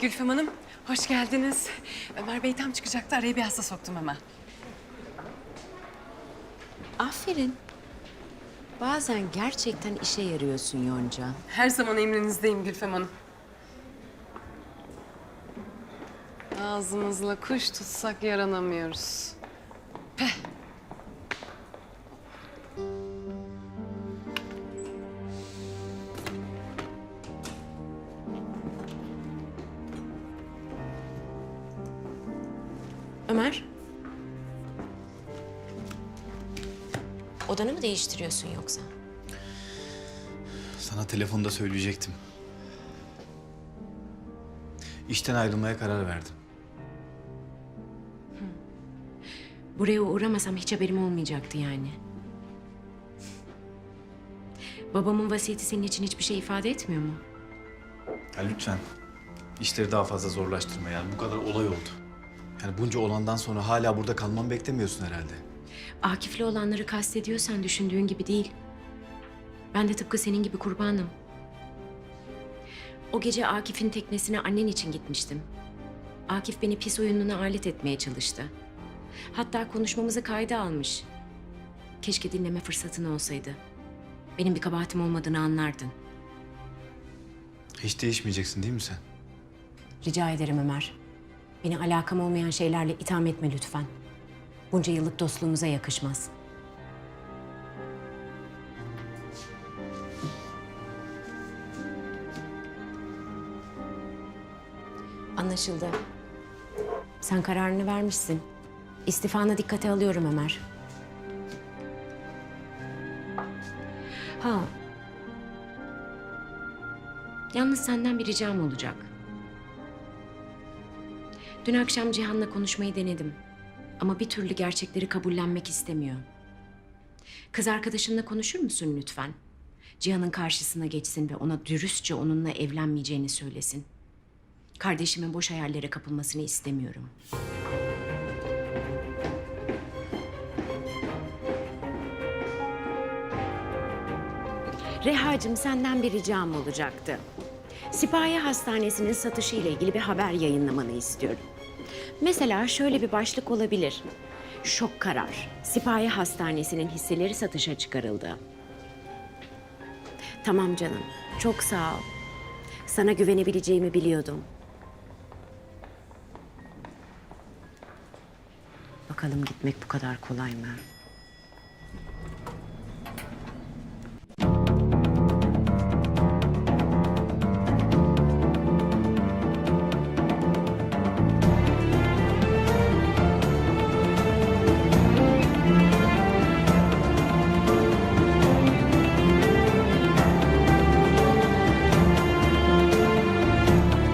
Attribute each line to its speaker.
Speaker 1: Gülfem Hanım, hoş geldiniz. Ömer Bey tam çıkacaktı, araya bir hasta soktum hemen.
Speaker 2: Aferin. Bazen gerçekten işe yarıyorsun Yonca.
Speaker 1: Her zaman emrinizdeyim Gülfem Hanım. Ağzımızla kuş tutsak yaranamıyoruz.
Speaker 2: Ömer. Odanı mı değiştiriyorsun yoksa?
Speaker 3: Sana telefonda söyleyecektim. İşten ayrılmaya karar verdim.
Speaker 2: Buraya uğramasam hiç haberim olmayacaktı yani. Babamın vasiyeti senin için hiçbir şey ifade etmiyor mu?
Speaker 3: Ya lütfen işleri daha fazla zorlaştırma yani bu kadar olay oldu. Yani bunca olandan sonra hala burada kalmamı beklemiyorsun herhalde.
Speaker 2: Akif'le olanları kastediyorsan düşündüğün gibi değil. Ben de tıpkı senin gibi kurbanım. O gece Akif'in teknesine annen için gitmiştim. Akif beni pis oyununa alet etmeye çalıştı. Hatta konuşmamızı kayda almış. Keşke dinleme fırsatın olsaydı. Benim bir kabahatim olmadığını anlardın.
Speaker 3: Hiç değişmeyeceksin değil mi sen?
Speaker 2: Rica ederim Ömer. Beni alakam olmayan şeylerle itham etme lütfen. Bunca yıllık dostluğumuza yakışmaz. Anlaşıldı. Sen kararını vermişsin. İstifana dikkate alıyorum Ömer. Ha. Yalnız senden bir ricam olacak. Dün akşam Cihan'la konuşmayı denedim. Ama bir türlü gerçekleri kabullenmek istemiyor. Kız arkadaşınla konuşur musun lütfen? Cihan'ın karşısına geçsin ve ona dürüstçe onunla evlenmeyeceğini söylesin. Kardeşimin boş hayallere kapılmasını istemiyorum. Reha'cığım senden bir ricam olacaktı. Sipahi Hastanesi'nin satışı ile ilgili bir haber yayınlamanı istiyorum. Mesela şöyle bir başlık olabilir. Şok karar. Sipahi Hastanesi'nin hisseleri satışa çıkarıldı. Tamam canım. Çok sağ ol. Sana güvenebileceğimi biliyordum. Bakalım gitmek bu kadar kolay mı?